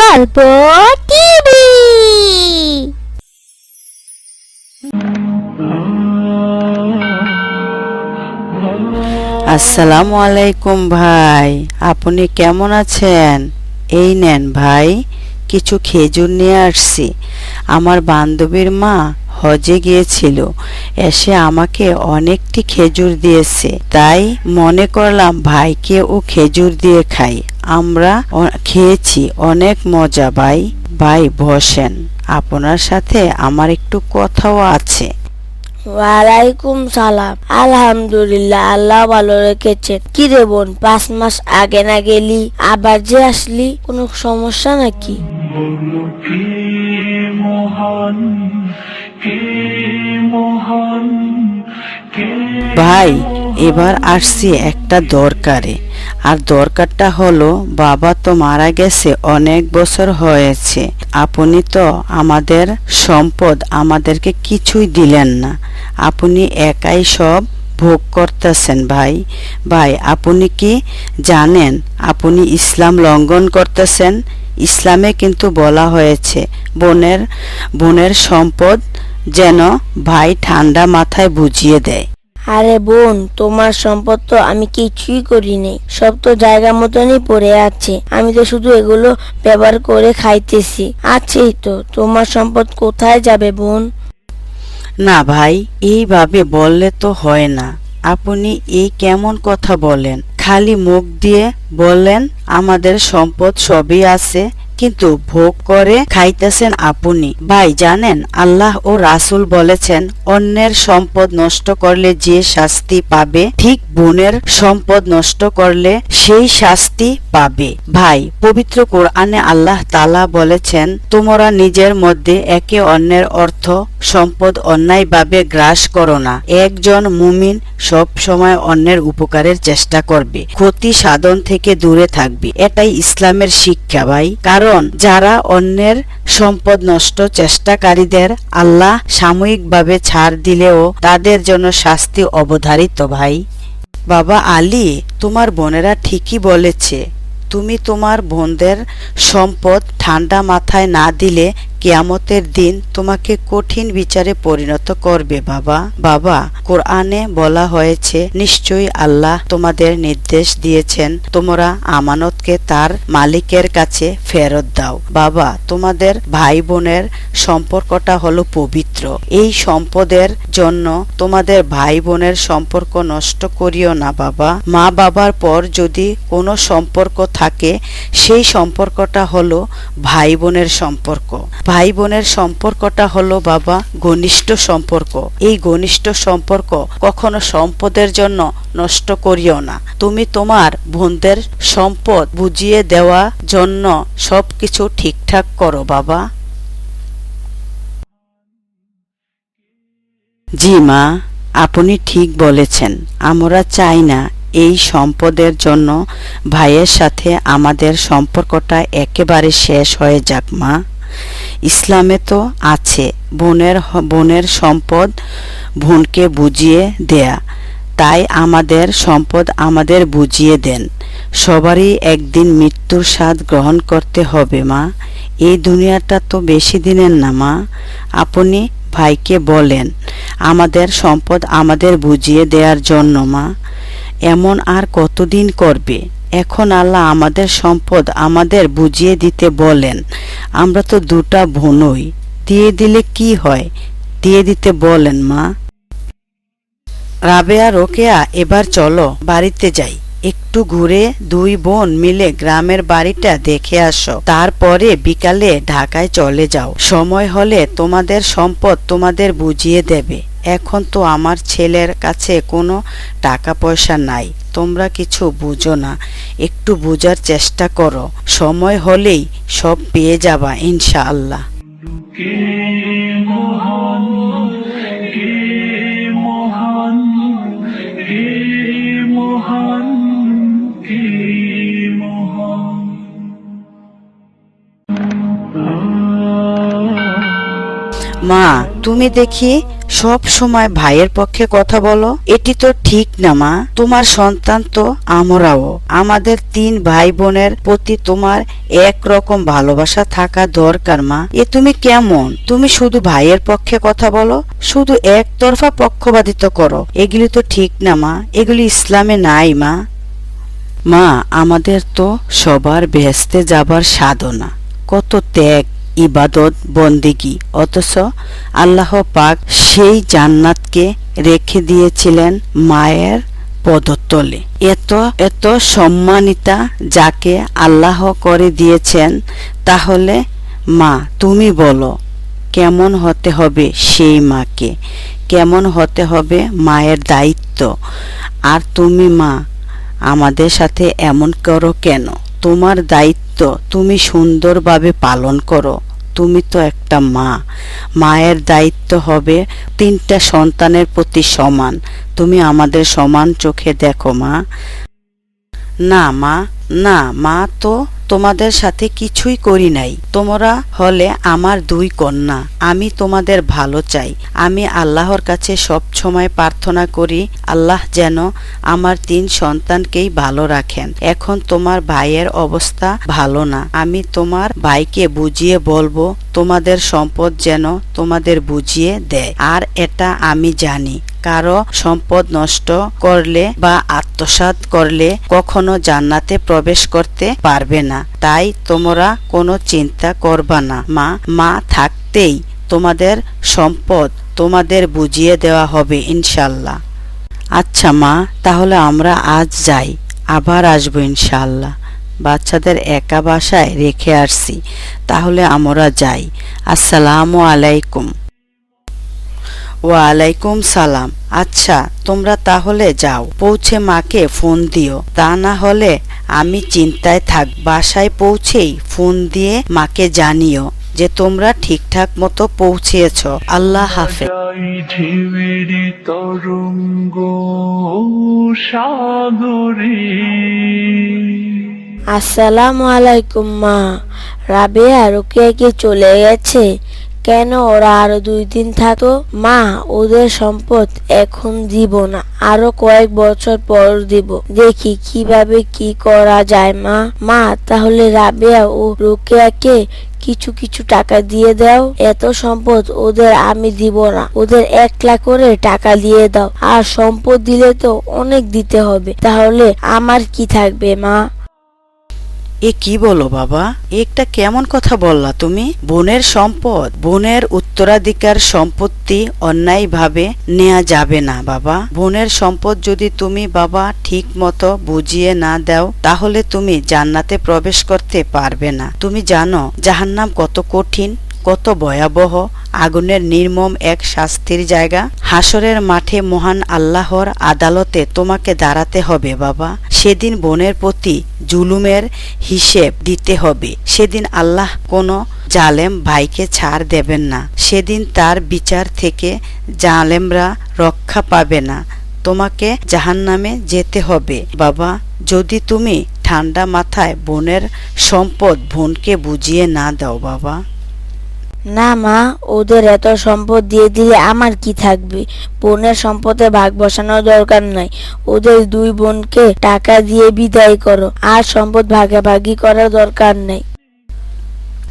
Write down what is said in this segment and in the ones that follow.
গল্প টিভি। আসসালামু আলাইকুম ভাই, আপনি কেমন আছেন? এই নেন ভাই, কিছু খেজুর নিয়ে আসছি। আমার বান্ধবীর মা হজে গিয়েছিল, এসে আমাকে অনেকটি খেজুর দিয়েছে। তাই মনে করলাম ভাইকে ও খেজুর দিয়ে খাই। আমরা খেয়েছি অনেক মজা। ভাই ভাই বসেন। আপনার সাথে আমার একটু কথাও আছে। ওয়ালাইকুম সালাম। আলহামদুলিল্লাহ আল্লাহ ভালো রেখেছেন কি রে বোন পাঁচ মাস আগে না গেলি আবার যে আসলি কোনো সমস্যা নাকি? মহান কে মহান। ভাই, এবার আসছি একটা দরকারে। আর দরকারটা হলো, বাবা তো মারা গেছে, অনেক বছর হয়েছে। আপনি তো আমাদের সম্পদ আমাদেরকে কিছুই দিলেন না। আপনি একাই সব ভোগ করতেছেন ভাই। ভাই, আপনি কি জানেন, আপনি ইসলাম লঙ্ঘন করতেছেন? ইসলামে কিন্তু বলা হয়েছে, বোনের বোনের সম্পদ যেন ভাই ঠান্ডা মাথায় বুঝিয়ে দেয়। আরে বোন তোমার সম্পদ তো আমি কিছুই করি নেই সব তো জায়গা মতনই পড়ে আছে। আমি তো শুধু এগুলো ব্যবহার করে খাইতেছি। আছেই তো। তোমার সম্পদ কোথায় যাবে বোন? না ভাই এইভাবে বললে তো হয় না। আপনি এই কেমন কথা বলেন? খালি মুখ দিয়ে বললেন আমাদের সম্পদ সবই আছে। কিন্তু ভোগ করে খাইতেছেন আপনি। ভাই, জানেন, আল্লাহ ও রাসূল বলেছেন, অন্যের সম্পদ নষ্ট করলে যে শাস্তি পাবে, ঠিক বোনের সম্পদ নষ্ট করলে সেই শাস্তি পাবে। ভাই, পবিত্র কোরআনে আল্লাহ তালা বলেছেন, তোমরা নিজের মধ্যে একে অন্যের অর্থ সম্পদ অন্যায়ভাবে গ্রাস করো না। একজন মুমিন সব সময় অন্যের উপকারের চেষ্টা করবে। ক্ষতি সাধন থেকে দূরে থাকবে। এটাই ইসলামের শিক্ষা, ভাই। কারণ যারা অন্যের সম্পদ নষ্ট চেষ্টাকারীদের আল্লাহ সাময়িকভাবে ছাড় দিলেও তাদের জন্য শাস্তি অবধারিত ভাই। বাবা আলী, তোমার বোনেরা ঠিকই বলেছে, তুমি তোমার বোনদের সম্পদ ঠান্ডা মাথায় না দিলে কেয়ামতের দিন তোমাকে কঠিন বিচারে পরিণত করবে, বাবা। বাবা, কোরআনে বলা হয়েছে, নিশ্চয়ই আল্লাহ তোমাদের নির্দেশ দিয়েছেন, তোমরা আমানতকে তার মালিকের কাছে ফেরত দাও। বাবা, তোমাদের ভাই বোনের সম্পর্কটা হলো পবিত্র। এই সম্পদের জন্য তোমাদের ভাই বোনের সম্পর্ক নষ্ট করিও না, বাবা। মা বাবার পর যদি কোনো সম্পর্ক থাকে, সেই সম্পর্কটা হলো ভাই বোনের সম্পর্ক। ভাই বোনের সম্পর্কটা হলো বাবা, ঘনিষ্ঠ সম্পর্ক। এই ঘনিষ্ঠ সম্পর্ক কখনো সম্পদের জন্য নষ্ট করিও না। তুমি তোমার বোনদের সম্পদ বুঝিয়ে দেওয়া জন্য সবকিছু ঠিকঠাক করো, বাবা। জি মা, আপনি ঠিক বলেছেন। আমরা চাই না এই সম্পদের জন্য ভাইয়ের সাথে আমাদের সম্পর্কটা একেবারে শেষ হয়ে যাক, মা। ইসলামে তো আছে। বোনের বোনের সম্পদ বোনকে বুঝিয়ে দেয়া। তাই আমাদের সম্পদ আমাদের বুঝিয়ে দেন। সবারই একদিন মৃত্যুর স্বাদ গ্রহণ করতে হবে, মা। এই দুনিয়াটা তো বেশি দিনের না, মা। আপনি ভাইকে বলেন, আমাদের সম্পদ আমাদের বুঝিয়ে দেওয়ার জন্য, মা। এমন আর কতদিন করবে? এখন আল্লাহ আমাদের সম্পদ আমাদের বুঝিয়ে দিতে বলেন। আমরা তো দুটা বোনই দিয়ে দিলে কি হয়? দিয়ে দিতে বলেন, মা। রাবেয়া, রোকেয়া, এবার চলো বাড়িতে যাই। একটু ঘুরে দুই বোন মিলে গ্রামের বাড়িটা দেখে আসো। তারপরে বিকালে ঢাকায় চলে যাও। সময় হলে তোমাদের সম্পদ তোমাদের বুঝিয়ে দেবে। এখন তো আমার ছেলের কাছে কোনো টাকা পয়সা নাই। তোমরা কিছু বুঝো না। একটু বোঝার চেষ্টা করো। সময় হলেই সব পেয়ে যাবা ইনশাআল্লাহ। মা, তুমি দেখি সব সময় ভাইয়ের পক্ষে কথা বলো। এটি তো ঠিক না, মা। তোমার সন্তান তো আমরাও। আমাদের তিন ভাই বোনের প্রতি তোমার একরকম ভালোবাসা থাকা দরকার, মা। এ তুমি কেমন? তুমি শুধু ভাইয়ের পক্ষে কথা বলো, শুধু একতরফা পক্ষপাতিত্ব করো। এগুলি তো ঠিক না, মা। এগুলি ইসলামে নাই, মা। মা, আমাদের তো সবার বেহেস্তে যাবার সাধনা। কত ত্যাগ ইবাদত, বন্দিগি। অথচ আল্লাহ পাক সেই জান্নাতকে রেখে দিয়েছিলেন মায়ের পদতলে। এত এত সম্মানিতা যাকে আল্লাহ করে দিয়েছেন, তাহলে মা, তুমি বলো, কেমন হতে হবে সেই মাকে? কেমন হতে হবে মায়ের দায়িত্ব? আর তুমি মা, আমাদের সাথে এমন করো কেন? তোমার দায়িত্ব তুমি সুন্দরভাবে পালন করো। তুমি তো একটা মা। মায়ের দায়িত্ব হবে তিনটা সন্তানের প্রতি সমান। তুমি আমাদের সমান চোখে দেখো মা। না মা না মা তো তোমাদের সাথে কিছুই করি নাই। তোমরা হলে আমার দুই কন্যা, আমি তোমাদের ভালো চাই। আমি আল্লাহর কাছে সব সময় প্রার্থনা করি, আল্লাহ যেন আমার তিন সন্তানকেই ভালো রাখেন। এখন তোমার ভাইয়ের অবস্থা ভালো না। আমি তোমার ভাইকে বুঝিয়ে বলব, তোমাদের সম্পদ যেন তোমাদের বুঝিয়ে দেয়। আর এটা আমি জানি। কারও সম্পদ নষ্ট করলে বা আত্মসাৎ করলে কখনো জান্নাতে প্রবেশ করতে পারবে না। তাই তোমরা কোনো চিন্তা করবা না। মা মা থাকতেই তোমাদের সম্পদ তোমাদের বুঝিয়ে দেওয়া হবে ইনশাল্লাহ। আচ্ছা মা, তাহলে আমরা আজ যাই। আবার আসব ইনশাল্লাহ। বাচ্চাদের একা বাসায় রেখে আসছি। তাহলে আমরা যাই। আসসালামু আলাইকুম। ওয়ালাইকুম সালাম। আচ্ছা তোমরা তাহলে যাও। পৌঁছে মাকে ফোন দিও। তা না হলে আমি চিন্তায় থাক, বাসায় পৌঁছেই ফোন দিয়ে মাকে জানিও যে তোমরা ঠিকঠাক মতো পৌঁছেছ। আল্লাহ হাফেজ। তরঙ্গ সাগরে আসসালামু আলাইকুম মা। রাবে রাবেয়া রুকিয়া কি চলে গেছে। কেন ওরা আরও দুই দিন থাকতো? মা, ওদের সম্পদ এখন দিব না, আরও কয়েক বছর পর দিব। দেখি কীভাবে কি করা যায়, মা। মা, তাহলে রাবেয়া ও রোকেয়াকে কিছু কিছু টাকা দিয়ে দাও। এত সম্পদ ওদের আমি দিব না। ওদের এক লাখ করে টাকা দিয়ে দাও। আর সম্পদ দিলে তো অনেক দিতে হবে। তাহলে আমার কি থাকবে, মা? এ কি বলো বাবা? একটা কেমন কথা বললা তুমি? বোনের সম্পদ, বোনের উত্তরাধিকার সম্পত্তি অন্যায়ভাবে নেওয়া যাবে না বাবা। বোনের সম্পদ যদি তুমি বাবা ঠিক মতো বুঝিয়ে না দাও, তাহলে তুমি জান্নাতে প্রবেশ করতে পারবে না। তুমি জানো, জাহান্নাম কত কঠিন, কত ভয়াবহ। আগুনের নির্মম এক শাস্তির জায়গা। হাসরের মাঠে মহান আল্লাহর আদালতে তোমাকে দাঁড়াতে হবে বাবা। সেদিন বোনের প্রতি জুলুমের হিসেব দিতে হবে। সেদিন আল্লাহ কোনো জালেম ভাইকে ছাড় দেবেন না। সেদিন তার বিচার থেকে জালেমরা রক্ষা পাবে না। তোমাকে জাহান্নামে যেতে হবে বাবা। যদি তুমি ঠান্ডা মাথায় বোনের সম্পদ বোনকে বুঝিয়ে না দাও বাবা। না মা, ওদের এত সম্পদ দিয়ে দিলে আমার কি থাকবে? বোনের সম্পদে ভাগ বসানোর দরকার নাই। ওদের দুই বোনকে টাকা দিয়ে বিদায় করো, আর সম্পদ ভাগাভাগি করার দরকার নেই।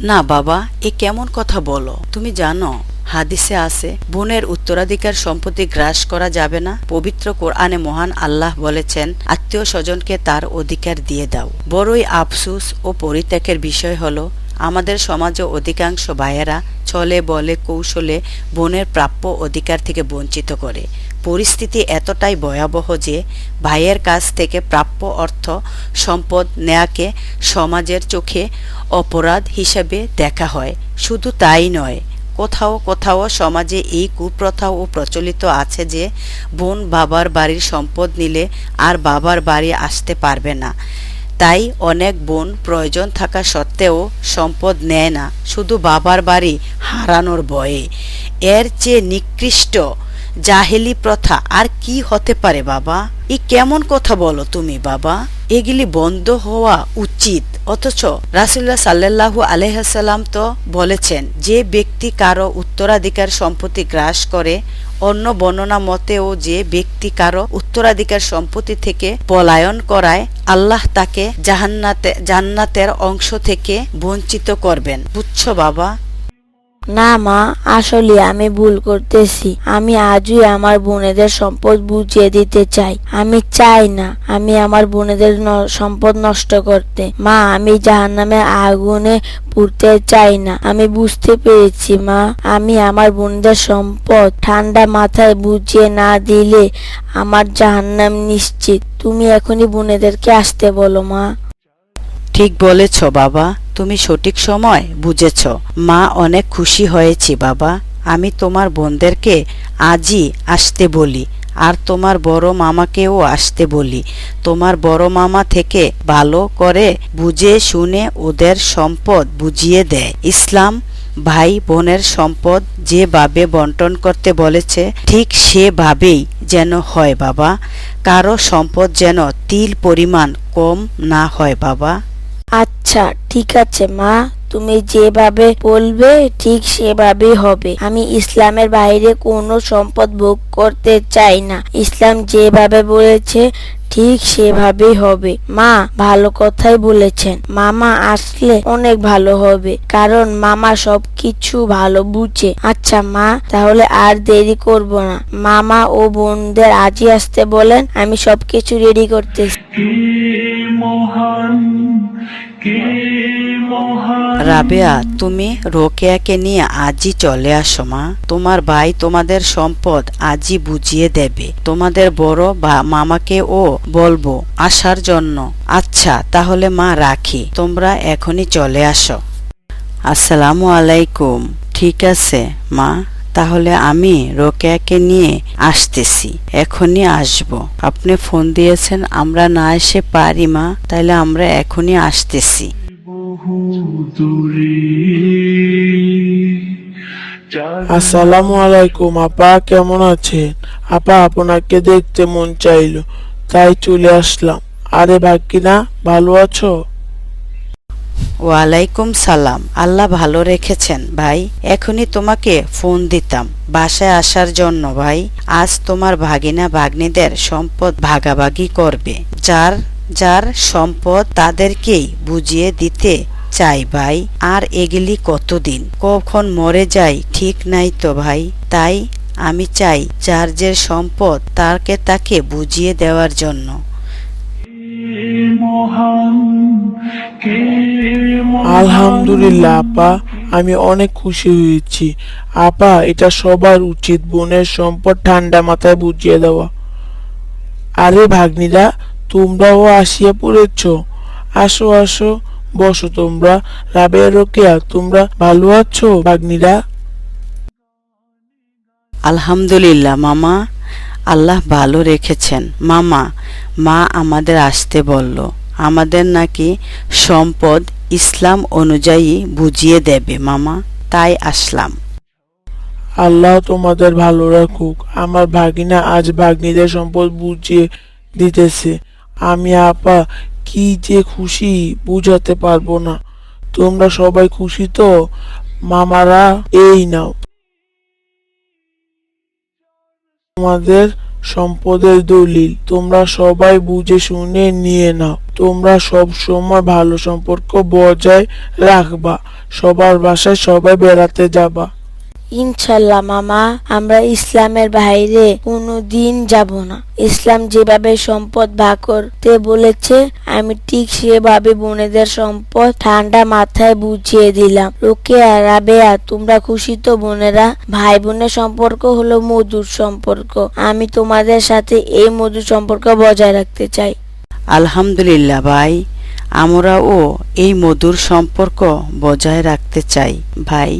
না বাবা, এ কেমন কথা বলো? তুমি জানো, হাদিসে আছে, বোনের উত্তরাধিকার সম্পত্তি গ্রাস করা যাবে না। পবিত্র কোরআনে মহান আল্লাহ বলেছেন, আত্মীয় স্বজনকে তার অধিকার দিয়ে দাও। বড়ই আফসুস ও পরিত্যাগের বিষয় হলো আমাদের সমাজে অধিকাংশ ভাইয়েরা ছলে বলে, কৌশলে বোনের প্রাপ্য অধিকার থেকে বঞ্চিত করে। পরিস্থিতি এতটাই ভয়াবহ যে ভাইয়ের কাছ থেকে প্রাপ্য অর্থ সম্পদ নেয়াকে সমাজের চোখে অপরাধ হিসেবে দেখা হয়। শুধু তাই নয়, কোথাও কোথাও সমাজে এই কুপ্রথাও প্রচলিত আছে যে বোন বাবার বাড়ির সম্পদ নিলে আর বাবার বাড়ি আসতে পারবে না। তাই অনেক বোন প্রয়োজন থাকা সত্ত্বেও সম্পদ নেয় না, শুধু বাবার বাড়ি হারানোর ভয়ে। এর চেয়ে নিকৃষ্ট জাহেলি প্রথা আর কি হতে পারে বাবা? ই কেমন কথা বলো তুমি বাবা? এগুলি বন্ধ হওয়া উচিত। অথচ রাসুল্লাহ সাল্লাল্লাহু আলহাসাল্লাম তো বলেছেন, যে ব্যক্তি কারও উত্তরাধিকার সম্পত্তি গ্রাস করে, অন্য বর্ণনা মতেও যে ব্যক্তি কারও উত্তরাধিকার সম্পত্তি থেকে পলায়ন করায়, আল্লাহ তাকে জাহান্নাতে জান্নাতের অংশ থেকে বঞ্চিত করবেন। বুঝছ বাবা? না মা, আসলে আমি ভুল করতেছি। আমি আজই আমার বোনেদের সম্পদ বুঝিয়ে দিতে চাই। আমি চাই না আমি আমার বোনেদের সম্পদ নষ্ট করতে। মা, আমি জাহান্নামের আগুনে পুড়তে চাই না। আমি বুঝতে পেরেছি মা। আমি আমার বোনদের সম্পদ ঠান্ডা মাথায় বুঝিয়ে না দিলে আমার জাহান্নাম নিশ্চিত। তুমি এখনই বোনেদেরকে আসতে বলো মা। ঠিক বলেছ বাবা। তুমি সঠিক সময় বুঝেছ। মা, অনেক খুশি হয়েছি, বাবা। আমি তোমার বোনদেরকে আজই আসতে বলি, আর তোমার বড় মামাকেও আসতে বলি। তোমার বড় মামা থেকে ভালো করে বুঝে শুনে ওদের সম্পদ বুঝিয়ে দেয়। ইসলাম ভাই বোনের সম্পদ যেভাবে বন্টন করতে বলেছে, ঠিক সেভাবেই যেন হয়, বাবা। কারও সম্পদ যেন তিল পরিমাণ কম না হয়, বাবা। আচ্ছা ঠিক আছে, মা। তুমি যেভাবে বলবে, ঠিক সেভাবে হবে। আমি ইসলামের বাইরে কোনো সম্পদ ভোগ করতে চাই না। ইসলাম যেভাবে বলেছে ঠিক সেভাবেই হবে। মা ভালো কথাই বলেছেন। মামা আসলে অনেক ভালো হবে, কারণ মামা সব কিছু ভালো বুঝে। আচ্ছা মা, তাহলে আর দেরি করব না। মামা ও বোনদের আজই আসতে বলেন, আমি সবকিছু রেডি করতেছি। রাবেয়া, তুমি রোকেয়াকে নিয়ে আজই চলে আসো, মা। তোমার ভাই তোমাদের সম্পদ আজই বুঝিয়ে দেবে। তোমাদের বড় বা মামাকে ও বলব, আসার জন্য। আচ্ছা তাহলে মা, রাখি। তোমরা এখনই চলে আসো। আসসালামু আলাইকুম। ঠিক আছে, মা। তাহলে আমি রোকেয়াকে নিয়ে আসতেছি, এখনই আসব। আপনি ফোন দিয়েছেন, আমরা না এসে পারি, মা। তাহলে আমরা এখনই আসতেছি। আসসালামু আলাইকুম, আপা কেমন আছেন? আপা, আপনাকে দেখতে মন চাইলো, তাই চলে আসলাম। আরে বাকিনা ভালো আছো? ওয়ালাইকুম সালাম। আল্লাহ ভালো রেখেছেন, ভাই। এখনই তোমাকে ফোন দিতাম। বাসায় আসার জন্য, ভাই। আজ তোমার ভাগিনা ভাগ্নিদের সম্পদ ভাগাভাগি করবে। যার যার সম্পদ তাদেরকেই বুঝিয়ে দিতে চাই, ভাই। আর এগুলি কতদিন? কখন মরে যাই ঠিক নাই তো, ভাই। তাই আমি চাই, যার যে সম্পদ তাকে তাকে বুঝিয়ে দেওয়ার জন্য। আলহামদুলিল্লাহ আপা আমি অনেক খুশি হয়েছি। আপা এটা সবার উচিত বোনের সম্পদ ঠান্ডা মাথায় বুঝিয়ে দেওয়া। আরে ভাগ্নিরা তোমরাও আসিয়া পড়েছ। আসো আসো বসো তোমরা। রাবেয়া রোকেয়া তোমরা ভালো আছো ভাগ্নিরা? আলহামদুলিল্লাহ মামা। আল্লাহ ভালো রেখেছেন। মামা, মা আমাদের আসতে বলল, আমাদের নাকি সম্পদ ইসলাম অনুযায়ী বুঝিয়ে দেবে, মামা। তাই আসলাম। আল্লাহ তোমাদের ভালো রাখুক। আমার ভাগিনা আজ ভাগ্নিদের সম্পদ বুঝিয়ে দিতেছে। আমি আপা, কি যে খুশি বুঝাতে পারব না। তোমরা সবাই খুশি তো? মামারা, এই নাও। তোমাদের সম্পদের দলিল। তোমরা সবাই বুঝে শুনে নিয়ে নাও। তোমরা সব সময় ভালো সম্পর্ক বজায় রাখবা। সবার বাসায় সবাই বেড়াতে যাবা। ইনশাল্লাহ মামা, আমরা ইসলামের বাইরে কোনো দিন যাব না। ইসলাম যেভাবে সম্পদ ভাগ করতে বলেছে, আমি ঠিক সেভাবে বোনেদের সম্পদ ঠান্ডা মাথায় বুঝিয়ে দিলাম। লোকে রাবেয়া তোমরা খুশি তো বোনেরা ভাই বোনের সম্পর্ক হলো মধুর সম্পর্ক। আমি তোমাদের সাথে এই মধুর সম্পর্ক বজায় রাখতে চাই। আলহামদুলিল্লাহ ভাই, আমরাও এই মধুর সম্পর্ক বজায় রাখতে চাই। ভাই